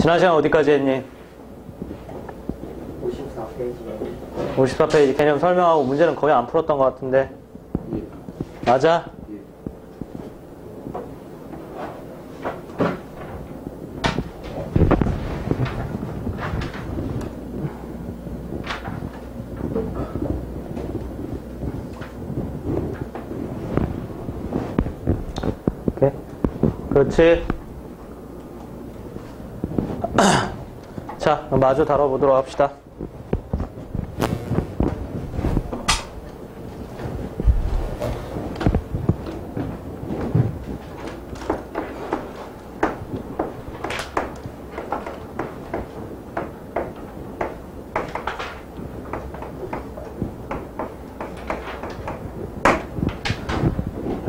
지난 시간 어디까지 했니? 54페이지. 54페이지 개념 설명하고 문제는 거의 안 풀었던 것 같은데 예. 맞아? 예. 오케이. 그렇지. 자, 마주 다뤄보도록 합시다.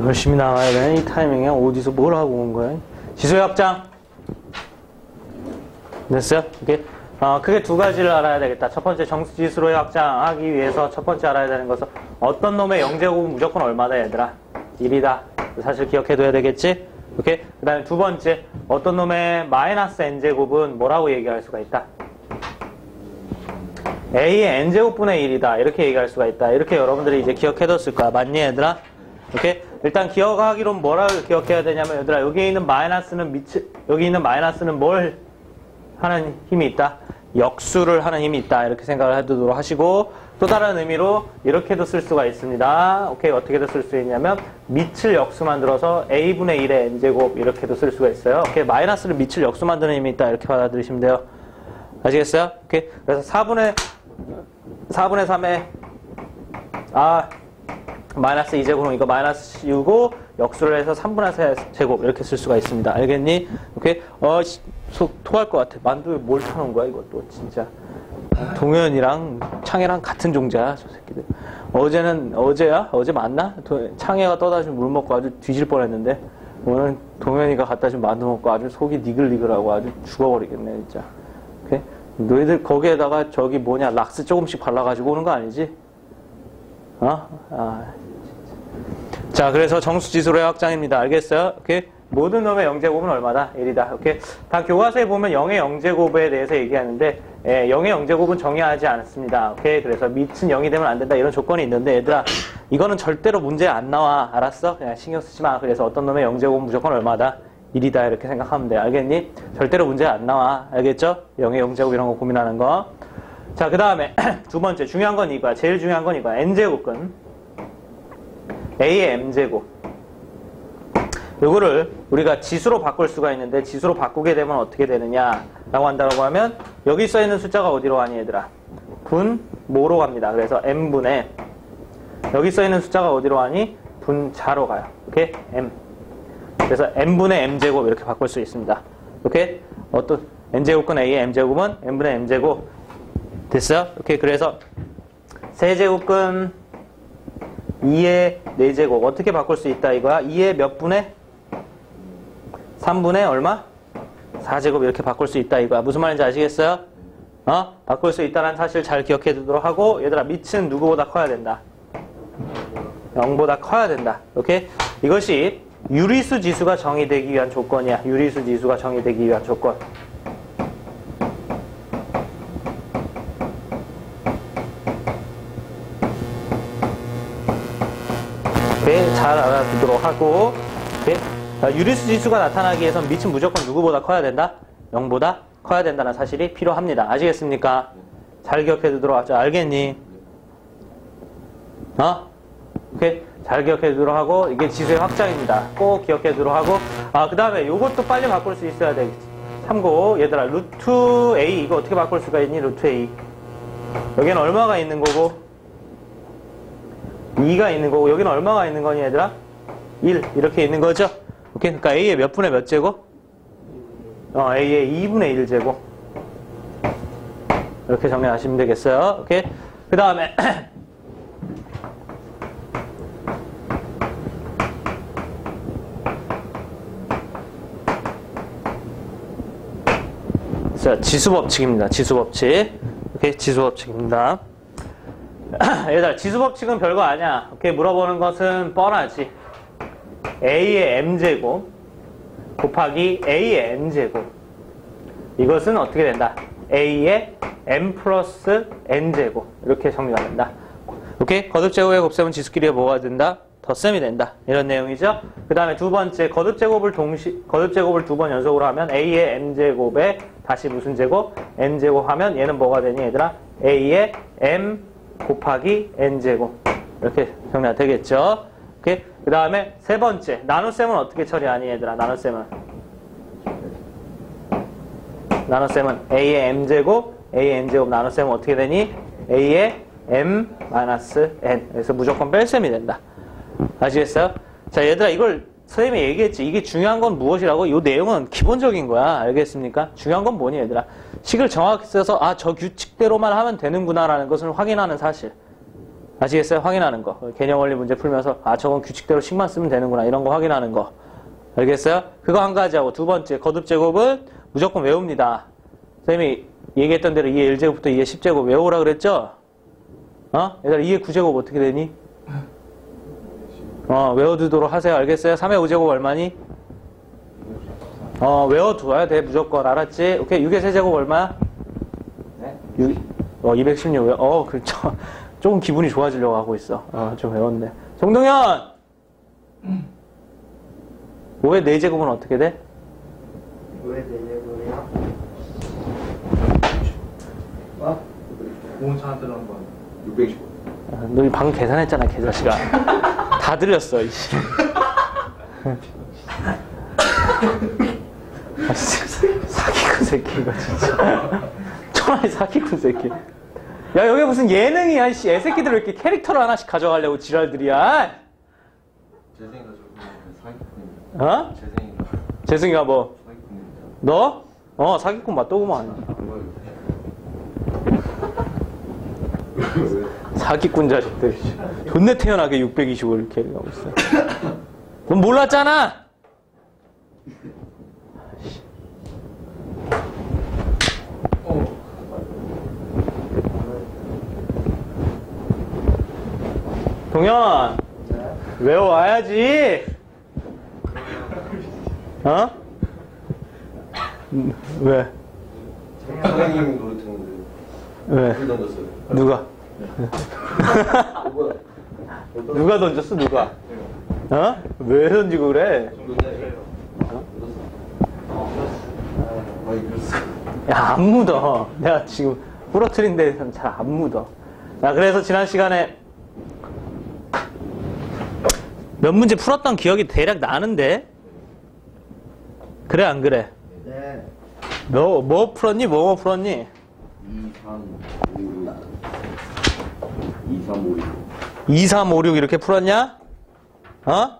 열심히 나와야 되는 이 타이밍에 어디서 뭘 하고 온 거야? 확장. 됐어요? 오케이. 어, 크게 두 가지를 알아야 되겠다. 첫 번째 정수지수로의 확장하기 위해서 첫 번째 알아야 되는 것은 어떤 놈의 영제곱은 무조건 얼마다 얘들아? 1이다. 사실 기억해둬야 되겠지? 오케이. 그 다음에 두 번째 어떤 놈의 마이너스 n제곱은 뭐라고 얘기할 수가 있다? a의 n제곱분의 1이다. 이렇게 얘기할 수가 있다. 이렇게 여러분들이 이제 기억해뒀을 거야. 맞니 얘들아? 오케이? 일단 기억하기로는 뭐라고 기억해야 되냐면 얘들아 여기 있는 마이너스는 미치, 여기 있는 마이너스는 뭘 하는 힘이 있다? 역수를 하는 힘이 있다. 이렇게 생각을 해두도록 하시고 또 다른 의미로 이렇게도 쓸 수가 있습니다. 오케이 어떻게도 쓸 수 있냐면 밑을 역수 만들어서 a분의 1의 n제곱 이렇게도 쓸 수가 있어요. 오케이 마이너스를 밑을 역수 만드는 힘이 있다. 이렇게 받아들이시면 돼요. 아시겠어요? 오케이 그래서 4분의 4분의 3의 아 마이너스 2제곱은 이거 마이너스 씌우고 역수를 해서 3분의 4 제곱 이렇게 쓸 수가 있습니다. 알겠니? 오케이? 어, 씨, 속 토할 것 같아. 만두에 뭘 타놓은 거야, 이것도 진짜. 동현이랑 창혜랑 같은 종자야, 저 새끼들. 어제는, 어제야? 어제 맞나? 도- 창혜가 떠다 준 물 먹고 아주 뒤질 뻔 했는데, 오늘은 동현이가 갖다 준 만두 먹고 아주 속이 니글니글하고 아주 죽어버리겠네, 진짜. 오케이? 너희들 거기에다가 저기 뭐냐, 락스 조금씩 발라가지고 오는 거 아니지? 어? 아, 자, 그래서 정수지수로의 확장입니다. 알겠어요? 오케이? 모든 놈의 영제곱은 얼마다? 1이다. 오케이? 다 교과서에 보면 0의 영제곱에 대해서 얘기하는데, 예, 0의 영제곱은 정의하지 않습니다. 오케이? 그래서 밑은 0이 되면 안 된다. 이런 조건이 있는데, 얘들아, 이거는 절대로 문제 안 나와. 알았어? 그냥 신경 쓰지 마. 그래서 어떤 놈의 영제곱은 무조건 얼마다? 1이다. 이렇게 생각하면 돼. 알겠니? 절대로 문제 안 나와. 알겠죠? 0의 영제곱 이런 거 고민하는 거. 자, 그 다음에 두 번째 중요한 건 이거야. 제일 중요한 건 이거야. n제곱근 a의 m제곱. 요거를 우리가 지수로 바꿀 수가 있는데 지수로 바꾸게 되면 어떻게 되느냐 라고 한다고 하면 여기 써 있는 숫자가 어디로 가니 얘들아? 분 모로 갑니다. 그래서 m분의 여기 써 있는 숫자가 어디로 가니? 분자로 가요. 오케이? m. 그래서 m분의 m제곱 이렇게 바꿀 수 있습니다. 오케이? 어떤 n제곱근 a의 m제곱은 m분의 m제곱 됐어요? 오케이. 그래서 세제곱근 2의 4제곱 어떻게 바꿀 수 있다 이거야? 2의 몇 분의? 3분의 얼마? 4제곱 이렇게 바꿀 수 있다 이거야. 무슨 말인지 아시겠어요? 어? 바꿀 수 있다는 사실 잘 기억해 두도록 하고 얘들아 밑은 누구보다 커야 된다. 0보다 커야 된다. 오케이? 이것이 유리수 지수가 정의되기 위한 조건이야. 유리수 지수가 정의되기 위한 조건. 오케이? 잘 알아두도록 하고 유리수 지수가 나타나기 위해선 밑은 무조건 누구보다 커야 된다? 0보다 커야 된다는 사실이 필요합니다. 아시겠습니까? 잘 기억해 두도록 하죠. 알겠니? 어? 오케이? 잘 기억해 두도록 하고 이게 지수의 확장입니다. 꼭 기억해 두도록 하고 아, 그 다음에 이것도 빨리 바꿀 수 있어야 돼. 참고 얘들아 루트 A 이거 어떻게 바꿀 수가 있니? 루트 A 여기는 얼마가 있는 거고 2가 있는 거고 여기는 얼마가 있는 거니 얘들아? 1 이렇게 있는 거죠? 오케이? 그러니까 A의 몇 분의 몇 제곱? 어 A의 2분의 1 제곱. 이렇게 정리하시면 되겠어요. 오케이? 그 다음에 자 지수 법칙입니다. 지수 법칙. 오케이? 지수 법칙입니다 얘들아 지수 법칙은 별거 아니야. 오케이 물어보는 것은 뻔하지. a의 m제곱 곱하기 a의 n제곱 이것은 어떻게 된다? a의 m 플러스 n제곱 이렇게 정리가 된다. 오케이? 거듭제곱의 곱셈은 지수끼리가 뭐가 된다? 덧셈이 된다. 이런 내용이죠. 그 다음에 두 번째 거듭제곱을 동시 거듭제곱을 두 번 연속으로 하면 a의 m제곱에 다시 무슨 제곱? n제곱 하면 얘는 뭐가 되니 얘들아? a의 m 곱하기 n제곱 이렇게 정리가 되겠죠. 그 다음에 세 번째 나눗셈은 어떻게 처리하니 얘들아? 나눗셈은 나눗셈은 a의 m제곱 a의 n제곱 나눗셈은 어떻게 되니? a의 m 마이너스 n 그래서 무조건 뺄셈이 된다. 아시겠어요? 자 얘들아 이걸 선생님이 얘기했지 이게 중요한 건 무엇이라고? 이 내용은 기본적인 거야 알겠습니까? 중요한 건 뭐니 얘들아 식을 정확히 써서 아 저 규칙대로만 하면 되는구나 라는 것을 확인하는 사실 아시겠어요? 확인하는 거 개념 원리 문제 풀면서 아 저건 규칙대로 식만 쓰면 되는구나 이런 거 확인하는 거 알겠어요? 그거 한 가지 하고 두 번째 거듭 제곱은 무조건 외웁니다 선생님이 얘기했던 대로 2의 1제곱부터 2의 10제곱 외우라 그랬죠? 어? 얘들아 2의 9제곱 어떻게 되니? 어, 외워두도록 하세요. 알겠어요? 3의 5제곱 얼마니? 어, 외워두어야 돼. 무조건. 알았지? 오케이. 6의 세제곱 얼마야? 네? 6, 어, 216. 외- 어, 그렇죠. 조금 기분이 좋아지려고 하고 있어. 어, 좀 외웠네. 송동현! 5의 4제곱은 어떻게 돼? 왜 내려고요? 어? 공원 차한테로 한번 615. 아, 너희 방금 계산했잖아, 개자식아. 다 들렸어, 이씨. 아, 진짜 사기꾼 새끼, 이거 진짜. 천하의 사기꾼 새끼. 야, 여기 무슨 예능이야, 이씨. 애새끼들 왜 이렇게 캐릭터를 하나씩 가져가려고 지랄들이야. 재생이가 조금 사기꾼입니다. 어? 재생이가 재승이가 뭐, 사기꾼입니다. 너? 어, 사기꾼 맞더구만. 사기꾼 자식들. 존내 태어나게 625를 이렇게 하고 있어. 넌 몰랐잖아! 동현! 외워와야지! 어? 음, 왜? 노릇했는데 왜? 누가? 어, 뭐야? 누가 던졌어, 누가? 어? 왜 던지고 그래? 야, 안 묻어. 내가 지금 부러뜨린 데에서는 잘 안 묻어. 야, 그래서 지난 시간에 몇 문제 풀었던 기억이 대략 나는데? 그래, 안 그래? 네. 너, 뭐 풀었니? 뭐, 뭐 풀었니? 2, 3, 5, 6. 2, 3, 5, 6. 2, 3, 5, 6 이렇게 풀었냐? 어? 하,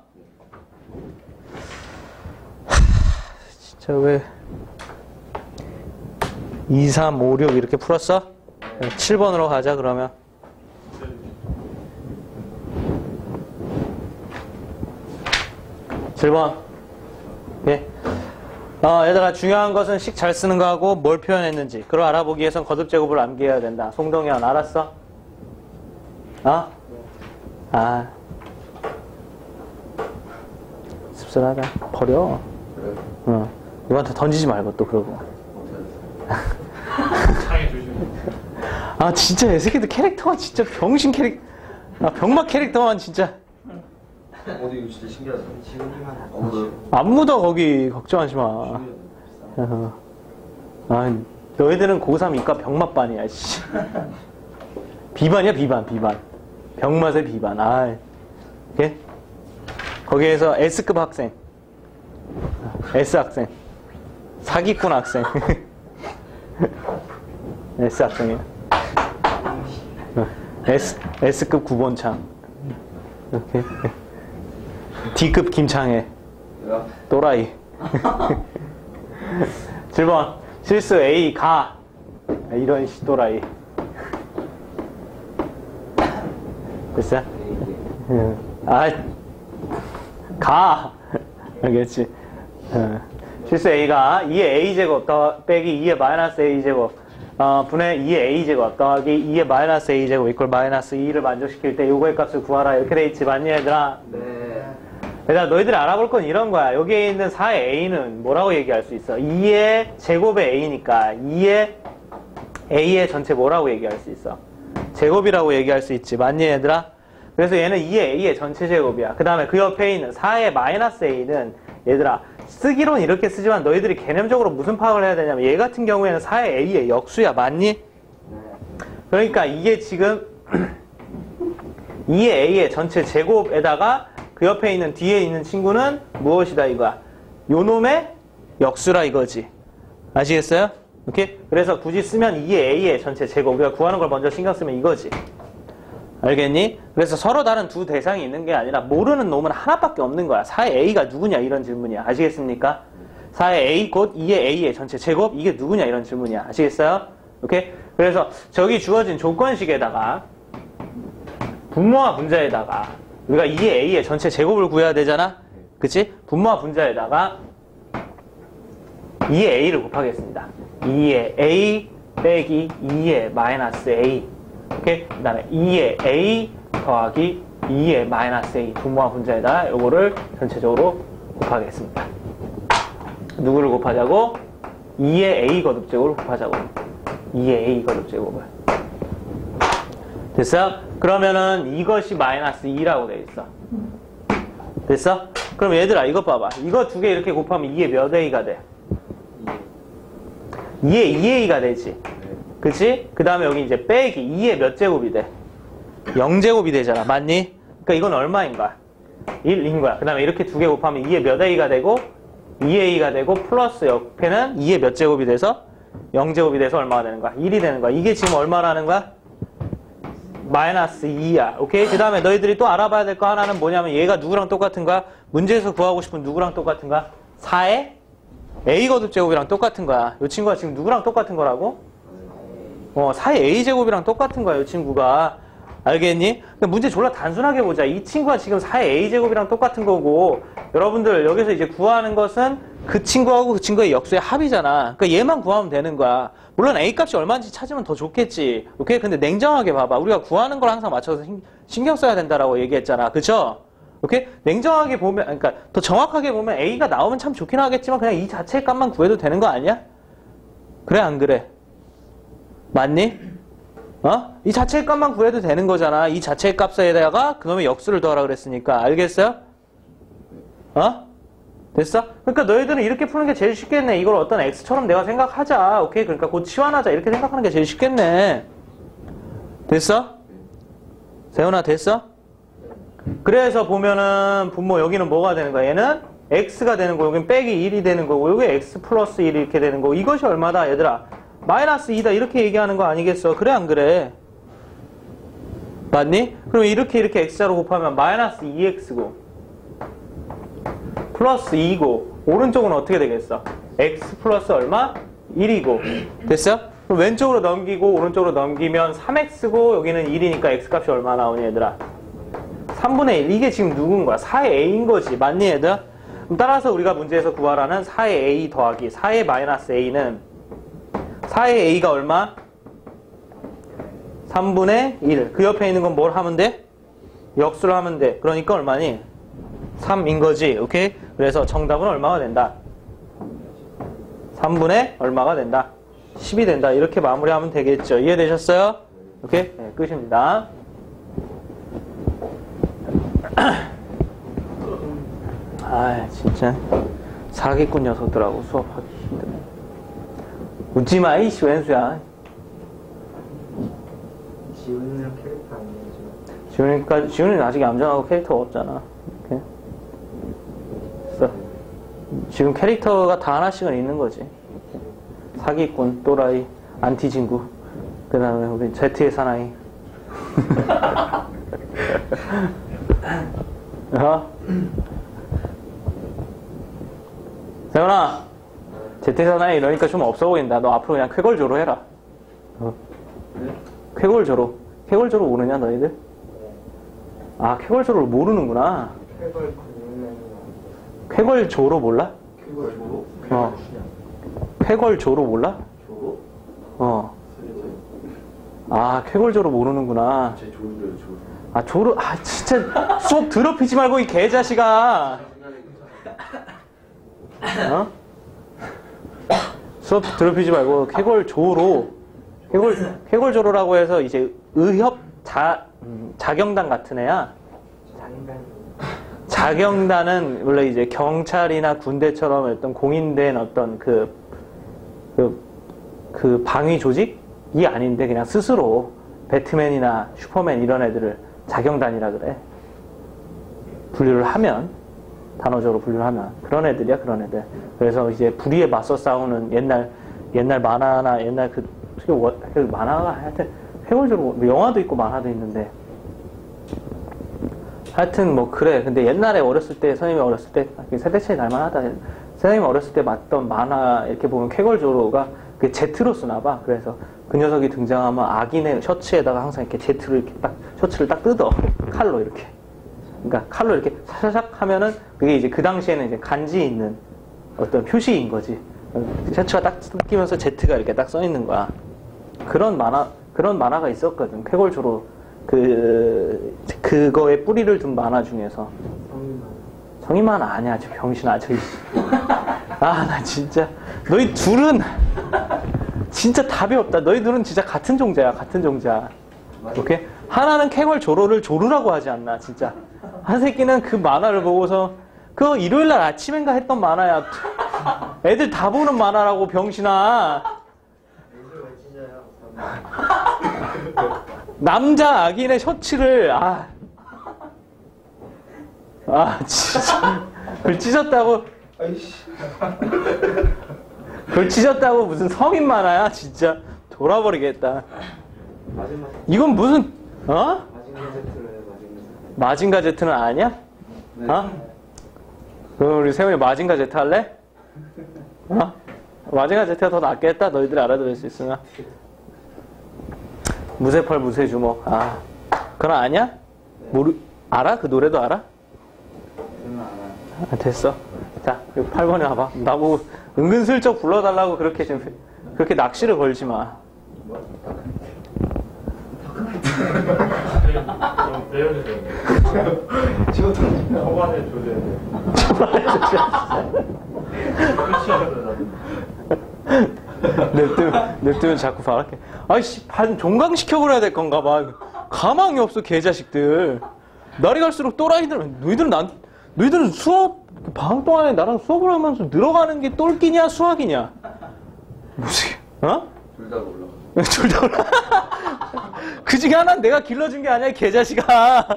진짜 왜 2, 3, 5, 6 이렇게 풀었어? 7번으로 가자 그러면 칠번 예. 어, 얘들아 중요한 것은 식 잘 쓰는 거하고 뭘 표현했는지 그걸 알아보기 위해선 거듭 제곱을 암기해야 된다 송동현 알았어? 어? 아. 씁쓸하다. 버려. 그래? 어. 누구한테 던지지 말고 또 그러고. 아, 진짜 이 새끼들 캐릭터가 진짜 병신 캐릭, 아, 병맛 캐릭터만 진짜. 어디 이거 진짜 신기하다. 어, 묻어요? 안 묻어, 거기. 걱정하지 마. 어. 아, 너희들은 고3 이과 병맛반이야, 씨. 비반이야, 비반, 비반. 병맛의 비반. 아, 오케이? 거기에서 S급 학생. S 학생. 사기꾼 학생. S 학생이야. 어, S, S급 9번 창. 이렇게. D급 김창해. 또라이. 7번. 실수 A 가. 아, 이런 씨 또라이. 됐어? 응. 아, 가. 알겠지? 어. 실수 A가 2의 A제곱 더 빼기 2의 마이너스 A제곱 어, 분의 2의 A제곱 더하기 2의 마이너스 A제곱 이퀄 마이너스 2를 만족시킬 때 요거의 값을 구하라 이렇게 돼 있지 맞니 얘들아? 네. 얘들아, 너희들이 알아볼 건 이런 거야. 여기에 있는 4의 a는 뭐라고 얘기할 수 있어? 2의 제곱의 a니까 2의 a의 전체 뭐라고 얘기할 수 있어? 제곱이라고 얘기할 수 있지. 맞니, 얘들아? 그래서 얘는 2의 a의 전체 제곱이야. 그 다음에 그 옆에 있는 4의 마이너스 a는 얘들아, 쓰기론 이렇게 쓰지만 너희들이 개념적으로 무슨 파악을 해야 되냐면 얘 같은 경우에는 4의 a의 역수야. 맞니? 그러니까 이게 지금 2의 a의 전체 제곱에다가 그 옆에 있는 뒤에 있는 친구는 무엇이다 이거야. 요 놈의 역수라 이거지. 아시겠어요? 오케이? 그래서 굳이 쓰면 2의 a의 전체 제곱 우리가 구하는 걸 먼저 신경 쓰면 이거지. 알겠니? 그래서 서로 다른 두 대상이 있는 게 아니라 모르는 놈은 하나밖에 없는 거야. 4의 a가 누구냐 이런 질문이야. 아시겠습니까? 4의 a 곧 2의 a의 전체 제곱 이게 누구냐 이런 질문이야. 아시겠어요? 오케이? 그래서 저기 주어진 조건식에다가 분모와 분자에다가 우리가 2의 a의 전체 제곱을 구해야 되잖아. 그치? 분모와 분자에다가 2의 a를 곱하겠습니다. 2의 a 빼기 2의 마이너스 a 오케이? 그 다음에 2의 a 더하기 2의 마이너스 a 분모와 분자에다가 요거를 전체적으로 곱하겠습니다. 누구를 곱하자고? 2의 a 거듭제곱을 곱하자고. 2의 a 거듭제곱을. 됐어? 그러면은 이것이 마이너스 2라고 돼 있어. 됐어? 그럼 얘들아 이것 봐봐. 이거 두 개 이렇게 곱하면 2의 몇 a가 돼? 2의 2a가 되지. 그치? 그 다음에 여기 이제 빼기 2의 몇 제곱이 돼? 0제곱이 되잖아. 맞니? 그러니까 이건 얼마인 거야? 1인 거야. 그 다음에 이렇게 두 개 곱하면 2의 몇 a가 되고 2a가 되고 플러스 옆에는 2의 몇 제곱이 돼서 0제곱이 돼서 얼마가 되는 거야? 1이 되는 거야. 이게 지금 얼마라는 거야? 마이너스 2야. 오케이? 그 다음에 너희들이 또 알아봐야 될 거 하나는 뭐냐면 얘가 누구랑 똑같은 거야? 문제에서 구하고 싶은 누구랑 똑같은 거야? 4의 a 거듭 제곱이랑 똑같은 거야. 이 친구가 지금 누구랑 똑같은 거라고? 어, 4의 a 제곱이랑 똑같은 거야. 이 친구가. 알겠니? 근데 문제 졸라 단순하게 보자. 이 친구가 지금 4의 a 제곱이랑 똑같은 거고 여러분들 여기서 이제 구하는 것은 그 친구하고 그 친구의 역수의 합이잖아. 그러니까 얘만 구하면 되는 거야. 물론 a 값이 얼마인지 찾으면 더 좋겠지. 오케이? 근데 냉정하게 봐봐. 우리가 구하는 걸 항상 맞춰서 신- 신경 써야 된다라고 얘기했잖아. 그쵸? 오케이? 냉정하게 보면, 그러니까 더 정확하게 보면 a가 나오면 참 좋긴 하겠지만 그냥 이 자체의 값만 구해도 되는 거 아니야? 그래 안 그래? 맞니? 어? 이 자체의 값만 구해도 되는 거잖아. 이 자체의 값에다가 그놈의 역수를 더하라 그랬으니까. 알겠어요? 어? 됐어? 그러니까 너희들은 이렇게 푸는 게 제일 쉽겠네. 이걸 어떤 x처럼 내가 생각하자. 오케이? 그러니까 곧 치환하자. 이렇게 생각하는 게 제일 쉽겠네. 됐어? 세훈아 됐어? 그래서 보면은 분모 여기는 뭐가 되는 거야? 얘는 x가 되는 거고 여기는 빼기 1이 되는 거고 여기 x 플러스 1이 이렇게 되는 거고 이것이 얼마다 얘들아? 마이너스 2다 이렇게 얘기하는 거 아니겠어? 그래 안 그래? 맞니? 그럼 이렇게 이렇게 x자로 곱하면 마이너스 2x고 플러스 2고 오른쪽은 어떻게 되겠어? x 플러스 얼마? 1이고 됐어? 그럼 왼쪽으로 넘기고 오른쪽으로 넘기면 3x고 여기는 1이니까 x 값이 얼마 나오니 얘들아? 3분의 1 이게 지금 누군 거야? 4의 a인 거지 맞니 얘들아? 그럼 따라서 우리가 문제에서 구하라는 4의 a 더하기 4의 마이너스 a는 4의 a가 얼마? 3분의 1. 그 옆에 있는 건 뭘 하면 돼? 역수를 하면 돼. 그러니까 얼마니? 3인 거지. 오케이? 그래서 정답은 얼마가 된다? 3분의 얼마가 된다? 10이 된다. 이렇게 마무리하면 되겠죠. 이해되셨어요? 오케이? 네, 끝입니다. 아, 진짜 사기꾼 녀석들하고 수업하기 힘드네. 웃지 마, 이씨, 왼수야. 지훈이랑 캐릭터 아니에요 지금? 지훈이까지, 지훈이는 아직 얌전하고 캐릭터가 없잖아. 이렇게. 그래서 지금 캐릭터가 다 하나씩은 있는 거지. 사기꾼, 또라이, 안티진구. 그 다음에 우리 제트의 사나이. 어? 세훈아, 사나이 이러니까 좀 없어 보인다. 너 앞으로 그냥 쾌골조로 해라. 어. 쾌골조로. 쾌골조로 모르냐, 너희들? 아, 쾌골조를 모르는구나. 쾌걸 근육맨이랑 쾌골조로 몰라? 쾌걸 조로? 어. 쾌골조로 몰라? 조로? 어. 아, 쾌골조로 모르는구나. 제 조로대로 조로 아 조르 아 진짜 수업 더럽히지 말고 이 개자식아 어? 수업 더럽히지 말고 쾌골 조로 쾌골 쾌골 조로라고 해서 이제 의협 자 음, 자경단 같은 애야. 자경단은 원래 이제 경찰이나 군대처럼 어떤 공인된 어떤 그, 그, 그 방위 조직이 아닌데 그냥 스스로 배트맨이나 슈퍼맨 이런 애들을 자경단이라 그래. 분류를 하면, 단어적으로 분류를 하면. 그런 애들이야, 그런 애들. 그래서 이제 불의에 맞서 싸우는 옛날, 옛날 만화나 옛날 그, 그 만화가 하여튼 회월적으로 뭐 영화도 있고 만화도 있는데 하여튼 뭐 그래. 근데 옛날에 어렸을 때 선생님이 어렸을 때 세대 차이 날만하다. 선생님이 어렸을 때 봤던 만화 이렇게 보면 쾌걸조로가 그 제트로 쓰나 봐. 그래서 그 녀석이 등장하면 악인의 셔츠에다가 항상 이렇게 제트를 이렇게 딱 셔츠를 딱 뜯어 칼로 이렇게. 그러니까 칼로 이렇게 사사삭 하면은 그게 이제 그 당시에는 이제 간지 있는 어떤 표시인 거지. 셔츠가 딱 뜯기면서 제트가 이렇게 딱 써 있는 거야. 그런 만화 그런 만화가 있었거든. 쾌골조로 그 그거에 뿌리를 둔 만화 중에서. 성인만 아니야 저 병신아 저기 아나 진짜 너희 둘은 진짜 답이 없다. 너희 둘은 진짜 같은 종자야 같은 종자. 오케이? 하나는 쾌걸 조로를 조르라고 하지 않나 진짜. 한 새끼는 그 만화를 보고서 그거 일요일 날 아침인가 했던 만화야. 애들 다 보는 만화라고 병신아? 남자 악인의 셔츠를 아, 아 진짜. 그걸 찢었다고. 아이씨. 그걸 찢었다고 무슨 성인 만화야? 진짜 돌아버리겠다. 이건 무슨 어. 마징가 제트는 아니야? 어? 그럼 우리 세훈이 마징가 제트 할래? 어? 마징가 제트가 더 낫겠다? 너희들이 알아들을 수 있으면. 무쇠펄 무쇠주먹. 아 그건 아니야? 모르 알아? 그 노래도 알아. 아, 됐어. 자, 8번에 와봐. 나보고 은근슬쩍 불러달라고 그렇게 좀, 그렇게 낚시를 걸지 마. 냅두면, 냅두면 자꾸 바랄게. 아이씨, 반 종강시켜 버려야 될 건가 봐. 가망이 없어, 개자식들. 날이 갈수록 또라이들, 너희들은 난, 너희들은 수업, 방학 동안에 나랑 수업을 하면서 늘어가는 게 똘끼냐, 수학이냐? 무슨, 어? 둘 다 올라가. 둘다 올라. 그 중에 하나는 내가 길러준 게 아니야, 이 개자식아.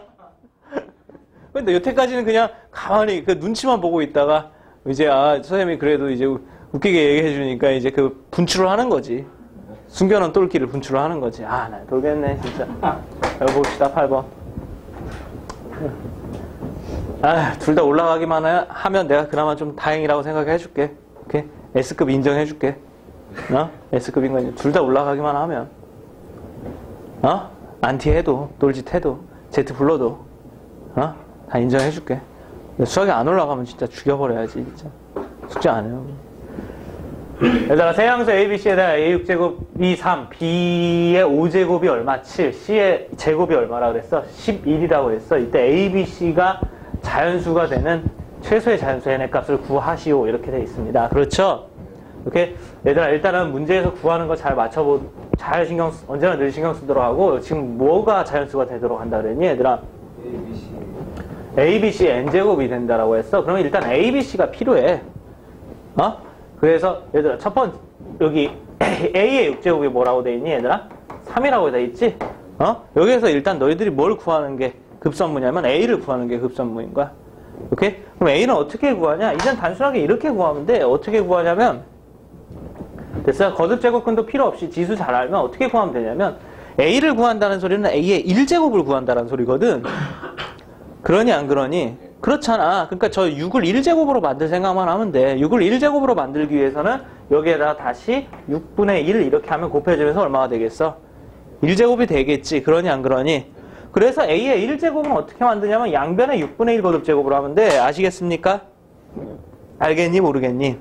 근데 여태까지는 그냥 가만히 그 눈치만 보고 있다가 이제 아 선생님이 그래도 이제 웃기게 얘기해 주니까 이제 그 분출을 하는 거지. 숨겨놓은 똘끼를 분출을 하는 거지. 아, 나 돌겠네, 진짜. 여기 봅시다, 8번. 아, 둘 다 올라가기만 하- 하면 내가 그나마 좀 다행이라고 생각해 줄게. 오케이? S급 인정해 줄게. 어? S급인 건둘다 올라가기만 하면. 어? 안티 해도, 똘짓 해도, 제트 불러도, 어? 다 인정해 줄게. 수학이 안 올라가면 진짜 죽여버려야지, 진짜. 숙제 안 해요. 얘들아, 세양수 ABC에다가 A6제곱이 3, B의 5제곱이 얼마? 7, C의 제곱이 얼마라 그랬어? 11이라고 했어. 이때 ABC가 자연수가 되는 최소의 자연수 n의 값을 구하시오. 이렇게 되어 있습니다. 그렇죠? 이렇게 얘들아 일단은 문제에서 구하는 거 잘 맞춰보 잘 신경 쓰, 언제나 늘 신경 쓰도록 하고 지금 뭐가 자연수가 되도록 한다 그랬니 얘들아 A, B, C. ABC n제곱이 된다라고 했어 그러면 일단 ABC가 필요해 어? 그래서 얘들아 첫 번째 여기 A의 6제곱이 뭐라고 돼 있니 얘들아 3이라고 돼 있지 어? 여기에서 일단 너희들이 뭘 구하는 게 급선무냐면 A를 구하는 게 급선무인 거야 오케이? 그럼 A는 어떻게 구하냐 이젠 단순하게 이렇게 구하면 돼 어떻게 구하냐면 됐어요. 거듭 제곱근도 필요 없이 지수 잘 알면 어떻게 구하면 되냐면 A를 구한다는 소리는 A의 1제곱을 구한다는 소리거든. 그러니 안 그러니? 그렇잖아. 그러니까 저 6을 1제곱으로 만들 생각만 하면 돼. 6을 1제곱으로 만들기 위해서는 여기에다 다시 6분의 1 이렇게 하면 곱해지면서 얼마가 되겠어? 1제곱이 되겠지. 그러니 안 그러니? 그래서 A의 1제곱은 어떻게 만드냐면 양변의 6분의 1 거듭 제곱으로 하면 돼. 아시겠습니까? 알겠니? 모르겠니?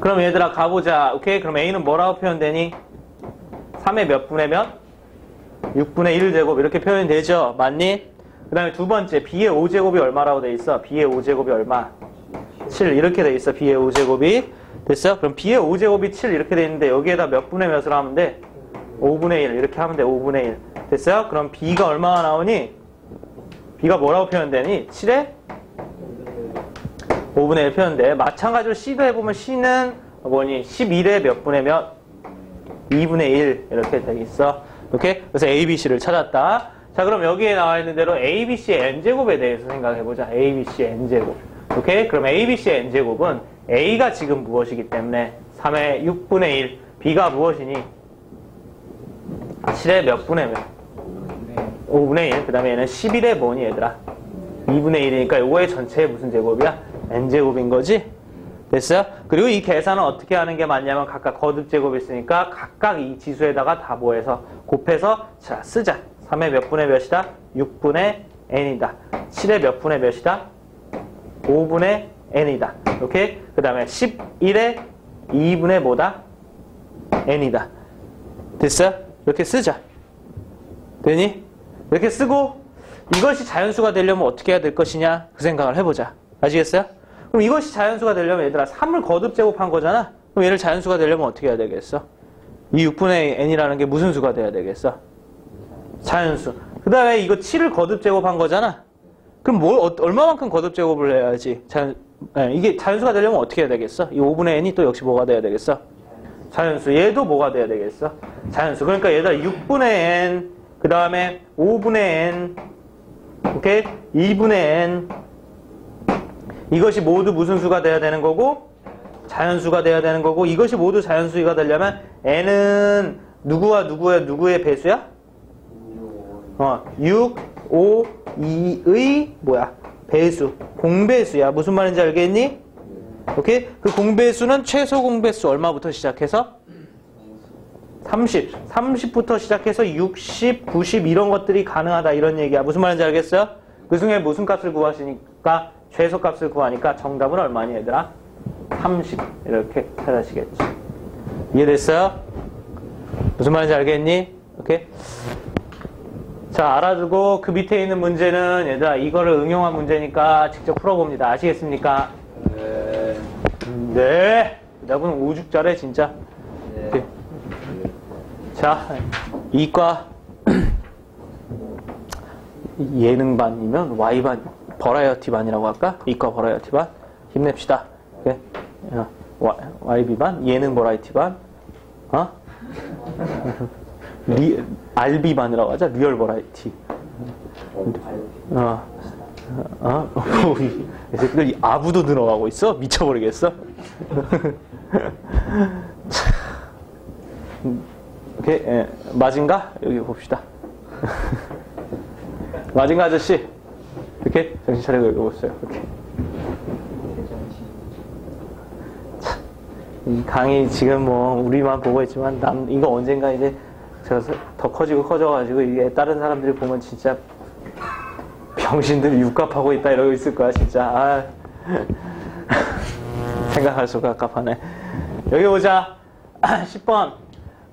그럼 얘들아 가보자. 오케이? 그럼 A는 뭐라고 표현되니? 3의 몇 분의 몇? 6분의 1 제곱 이렇게 표현이 되죠? 맞니? 그 다음에 두 번째 b의 5제곱이 얼마라고 돼 있어? b의 5제곱이 얼마? 7 이렇게 돼 있어 b의 5제곱이 됐어? 그럼 b의 5제곱이 7 이렇게 돼 있는데 여기에다 몇 분의 몇을 하면 돼? 5분의 1 이렇게 하면 돼 5분의 1 됐어요? 그럼 b가 얼마나 나오니? b가 뭐라고 표현되니? 7에 5분의 1 표현돼 마찬가지로 c도 해보면 c는 뭐니? 11에 몇 분의 몇? 2분의 1 이렇게 돼 있어 오케이? 그래서 a, b, c를 찾았다 자 그럼 여기에 나와 있는 대로 a, b, c의 n제곱에 대해서 생각해보자 a, b, c의 n제곱 오케이? 그럼 a, b, c의 n제곱은 a가 지금 무엇이기 때문에 3의 6분의 1 b가 무엇이니? 7의 몇 분의 몇? 5분의 1. 그 다음에 얘는 11의 뭐니 얘들아? 2분의 1이니까 요거의 전체의 무슨 제곱이야? n제곱인 거지? 됐어요? 그리고 이 계산은 어떻게 하는 게 맞냐면 각각 거듭 제곱이 있으니까 각각 이 지수에다가 다 모여서 곱해서 자 쓰자. 3의 몇 분의 몇이다? 6분의 n이다. 7의 몇 분의 몇이다? 5분의 n이다. 오케이? 그 다음에 11의 2분의 뭐다? n이다. 됐어요? 이렇게 쓰자. 되니? 이렇게 쓰고 이것이 자연수가 되려면 어떻게 해야 될 것이냐 그 생각을 해보자. 아시겠어요? 그럼 이것이 자연수가 되려면 얘들아 3을 거듭 제곱한 거잖아. 그럼 얘를 자연수가 되려면 어떻게 해야 되겠어? 이 6분의 n이라는 게 무슨 수가 돼야 되겠어? 자연수. 그 다음에 이거 7을 거듭 제곱한 거잖아. 그럼 뭘 어- 얼마만큼 거듭 제곱을 해야지? 자연, 예, 이게 자연수가 되려면 어떻게 해야 되겠어? 이 5분의 n이 또 역시 뭐가 돼야 되겠어? 자연수. 얘도 뭐가 돼야 되겠어? 자연수. 그러니까 얘들아 6분의 n, 그 다음에 5분의 n, 오케이? 2분의 n. 이것이 모두 무슨 수가 돼야 되는 거고? 자연수가 돼야 되는 거고, 이것이 모두 자연수가 되려면 n은 누구와 누구의 누구의 배수야? 어, 6, 5, 2의 뭐야? 배수. 공배수야. 무슨 말인지 알겠니? 오케이? 그 공배수는 최소 공배수 얼마부터 시작해서? 30. 30부터 시작해서 60, 90 이런 것들이 가능하다 이런 얘기야. 무슨 말인지 알겠어요? 그 중에 무슨 값을 구하시니까 최소 값을 구하니까 정답은 얼마니 얘들아? 30. 이렇게 찾으시겠지. 이해됐어요? 무슨 말인지 알겠니? 오케이? 자, 알아두고 그 밑에 있는 문제는 얘들아 이거를 응용한 문제니까 직접 풀어봅니다. 아시겠습니까? 네. 네. 여러분 오죽 잘해 진짜. 네. 오케이. 자, 이과 예능반이면 Y반, 버라이어티반이라고 할까? 이과 버라이어티반 힘냅시다. 야, Y- YB반, 예능 버라이티반, 어? 리, RB반이라고 하자, 리얼 버라이티. 어, 어? 이 새끼들 이 아부도 들어가고 있어? 미쳐버리겠어? 오케이, 예, 마징가? 여기 봅시다. 마징가 아저씨. 이렇게 정신 차리고 읽어보세요. 이렇게. 이 강의 지금 뭐 우리만 보고 있지만 남 이거 언젠가 이제 저더 커지고 커져가지고 이게 다른 사람들이 보면 진짜 병신들 육갑하고 있다 이러고 있을 거야 진짜. 아. 생각할 수가 깝하네. 여기 보자. 10번.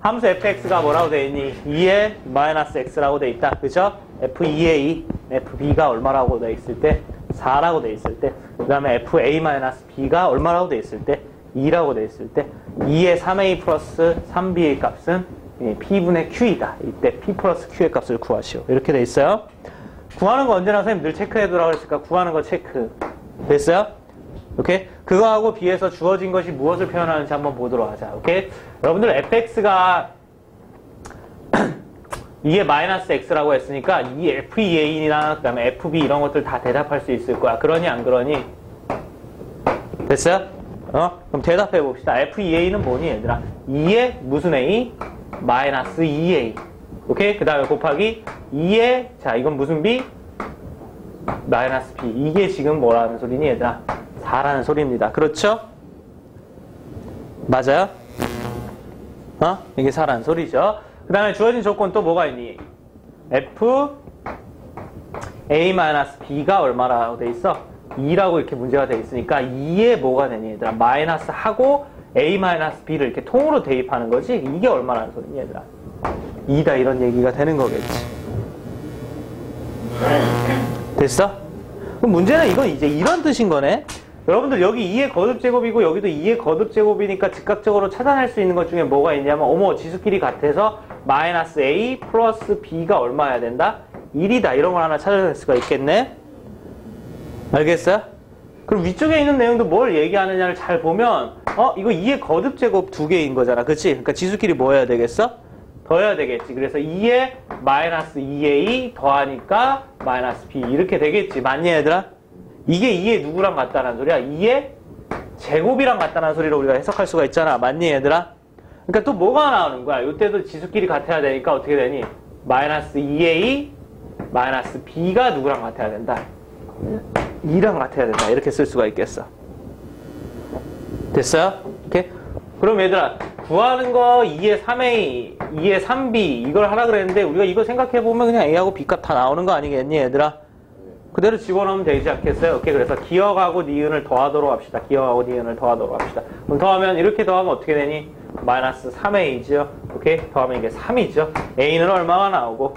함수 fx가 뭐라고 돼 있니? 2에 마이너스 x라고 돼 있다. 그죠? f2에 2, fb가 얼마라고 돼 있을 때? 4라고 돼 있을 때. 그 다음에 fa 마이너스 b가 얼마라고 돼 있을 때? 2라고 돼 있을 때. 2에 3a 플러스 3b의 값은 이 p분의 q이다. 이때 p 플러스 q의 값을 구하시오. 이렇게 돼 있어요. 구하는 거 언제나 선생님 늘 체크해두라고 그랬으니까 구하는 거 체크. 됐어요? 오케이? 그거하고 비해서 주어진 것이 무엇을 표현하는지 한번 보도록 하자. 오케이? 여러분들 fx가 이게 마이너스 x라고 했으니까 이 f2a이나 그다음에 fb 이런 것들 다 대답할 수 있을 거야. 그러니 안 그러니? 됐어요? 어? 그럼 대답해 봅시다. f2a는 뭐니 얘들아? 2에 무슨 a? 마이너스 2a. 오케이? 그 다음에 곱하기 2에 자 이건 무슨 b? 마이너스 b. 이게 지금 뭐라는 소리니 얘들아? 4라는 소리입니다. 그렇죠? 맞아요? 어? 이게 4라는 소리죠. 그 다음에 주어진 조건 또 뭐가 있니? f a-b가 얼마라고 돼 있어? 2라고 이렇게 문제가 돼 있으니까 2에 뭐가 되니 얘들아? 마이너스 하고 a-b를 이렇게 통으로 대입하는 거지? 이게 얼마라는 소리니 얘들아? 2다 이런 얘기가 되는 거겠지. 됐어? 그럼 문제는 이건 이제 이런 뜻인 거네. 여러분들 여기 2의 거듭 제곱이고 여기도 2의 거듭 제곱이니까 즉각적으로 찾아낼 수 있는 것 중에 뭐가 있냐면 어머 지수끼리 같아서 마이너스 a 플러스 b가 얼마야 된다? 1이다 이런 걸 하나 찾아낼 수가 있겠네. 알겠어요? 그럼 위쪽에 있는 내용도 뭘 얘기하느냐를 잘 보면 어 이거 2의 거듭 제곱 두 개인 거잖아 그치? 그러니까 지수끼리 뭐 해야 되겠어? 더해야 되겠지 그래서 2의 마이너스 2a 더하니까 마이너스 b 이렇게 되겠지 맞니 얘들아? 이게 2의 누구랑 같다는 소리야? 2의 제곱이랑 같다는 소리로 우리가 해석할 수가 있잖아 맞니 얘들아? 그러니까 또 뭐가 나오는 거야? 이때도 지수끼리 같아야 되니까 어떻게 되니? 마이너스 2a 마이너스 b가 누구랑 같아야 된다? 2랑 같아야 된다. 이렇게 쓸 수가 있겠어. 됐어요? 오케이? 그럼 얘들아, 구하는 거 2의 3a, 2의 3b 이걸 하라 그랬는데 우리가 이거 생각해 보면 그냥 a하고 b값 다 나오는 거 아니겠니, 얘들아? 그대로 집어넣으면 되지 않겠어요? 오케이, 그래서 기억하고 니은을 더하도록 합시다. 기억하고 니은을 더하도록 합시다. 그럼 더하면 이렇게 더하면 어떻게 되니? 마이너스 3a죠. 오케이? 더하면 이게 3이죠. a는 얼마가 나오고?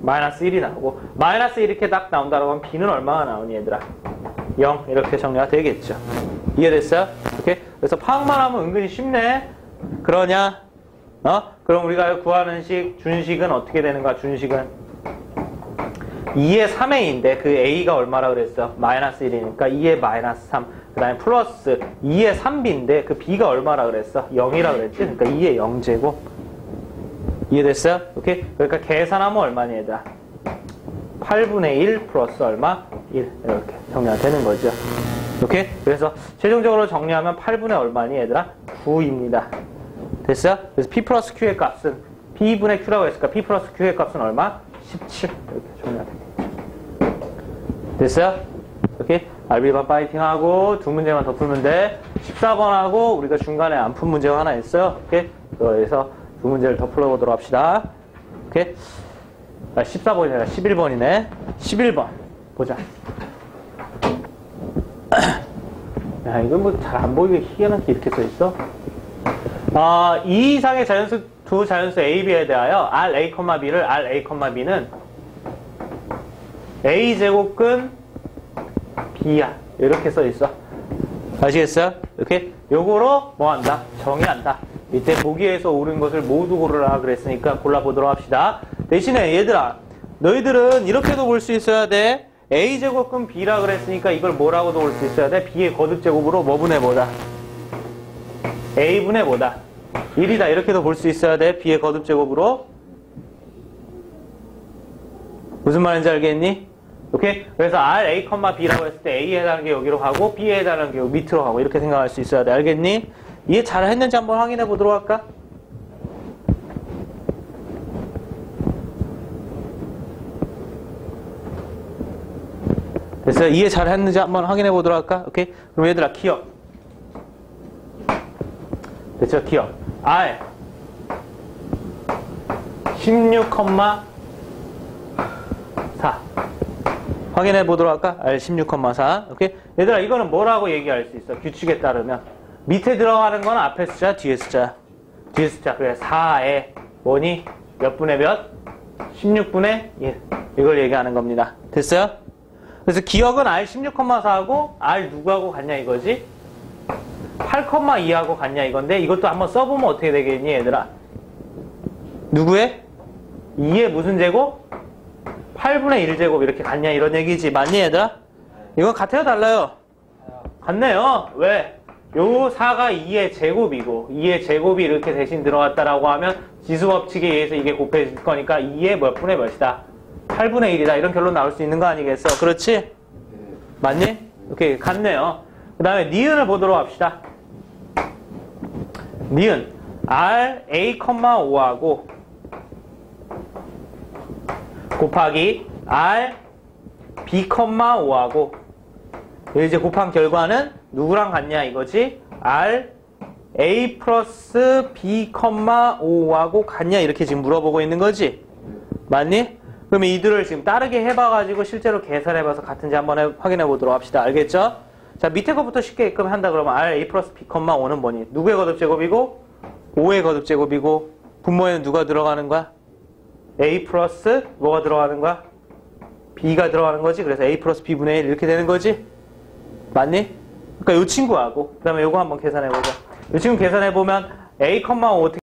마이너스 1이 나오고 마이너스 1 이렇게 딱 나온다고 하면 b는 얼마가 나오니 얘들아? 0 이렇게 정리가 되겠죠. 이해됐어요? 오케이? 그래서 파악만 하면 은근히 쉽네. 그러냐? 어? 그럼 우리가 구하는 식 준식은 어떻게 되는 거야? 준식은 2의 3a인데 그 a가 얼마라 그랬어? 마이너스 1이니까 2의 마이너스 3. 그 다음에 플러스 2의 3b인데 그 b가 얼마라 그랬어? 0이라 그랬지? 그러니까 2의 0제곱. 이해됐어요? 오케이? 그러니까 계산하면 얼마니 얘들아? 8분의 1 플러스 얼마? 1 이렇게 정리가 되는 거죠. 오케이? 그래서 최종적으로 정리하면 8분의 얼마니 얘들아? 9입니다. 됐어요? 그래서 P 플러스 Q의 값은 P분의 Q라고 했으니까 P 플러스 Q의 값은 얼마? 17 이렇게 정리가 되겠죠. 됐어요? 오케이? 알비바 파이팅하고 두 문제만 더 풀면 돼. 14번하고 우리가 중간에 안 푼 문제가 하나 있어요. 오케이? 그래서 두 문제를 더 풀어보도록 합시다. 오케이? 아, 14번이 아니라 11번이네. 11번. 보자. 야, 이건 뭐 잘 안 보이게 희한하게 이렇게 써 있어. 아, 이 이상의 자연수, 두 자연수 A, B에 대하여 R, A, B를 R, A, B는 A 제곱근 B야. 이렇게 써 있어. 아시겠어요? 이렇게 요거로 뭐 한다? 정의한다. 이때 보기에서 옳은 것을 모두 고르라 그랬으니까 골라보도록 합시다. 대신에 얘들아, 너희들은 이렇게도 볼 수 있어야 돼. A제곱근 B라 그랬으니까 이걸 뭐라고도 볼 수 있어야 돼. B의 거듭 제곱으로 뭐 분의 뭐다? A분의 뭐다? 1이다. 이렇게도 볼 수 있어야 돼. B의 거듭 제곱으로. 무슨 말인지 알겠니? 오케이? 그래서 R, A, B라고 했을 때 A에 해당하는 게 여기로 가고 B에 해당하는 게 밑으로 가고 이렇게 생각할 수 있어야 돼. 알겠니? 이해 잘 했는지 한번 확인해 보도록 할까? 됐어요? 이해 잘 했는지 한번 확인해 보도록 할까? 오케이? 그럼 얘들아, 기억. 됐죠? 기억. R. 16,4. 확인해 보도록 할까? R 16,4. 오케이? 얘들아, 이거는 뭐라고 얘기할 수 있어? 규칙에 따르면. 밑에 들어가는 건 앞에 숫자, 뒤에 숫자. 뒤에 숫자. 그래, 4에 뭐니? 몇 분의 몇? 16분의 1. 이걸 얘기하는 겁니다. 됐어요? 그래서 기억은 R 16,4하고 R 누구하고 같냐 이거지? 8,2하고 같냐 이건데 이것도 한번 써보면 어떻게 되겠니 얘들아? 누구의? 2의 무슨 제곱? 8분의 1제곱 이렇게 같냐 이런 얘기지 맞니 얘들아? 이건 같아요 달라요? 같네요 왜? 요 4가 2의 제곱이고 2의 제곱이 이렇게 대신 들어갔다라고 하면 지수 법칙에 의해서 이게 곱해질 거니까 2의 몇 분의 몇이다? 8분의 1이다 이런 결론 나올 수 있는 거 아니겠어? 그렇지? 맞니? 오케이 같네요 그 다음에 니은을 보도록 합시다 니은 R, A, 5하고 곱하기 R, B, 5하고 이제 곱한 결과는 누구랑 같냐 이거지? R, A 플러스 B, 5하고 같냐 이렇게 지금 물어보고 있는 거지? 맞니? 그러면 이들을 지금 따르게 해봐가지고 실제로 계산해봐서 같은지 한번 해- 확인해 보도록 합시다. 알겠죠? 자, 밑에 것부터 쉽게 입금 한다 그러면 R, A 플러스 B, 5는 뭐니? 누구의 거듭제곱이고? 5의 거듭제곱이고 분모에는 누가 들어가는 거야? A 플러스 뭐가 들어가는 거야? B가 들어가는 거지. 그래서 A 플러스 B분의 1 이렇게 되는 거지. 맞니? 그러니까 이 친구하고 그 다음에 요거 한번 계산해 보자. 이 친구 계산해 보면 A, 5 어떻게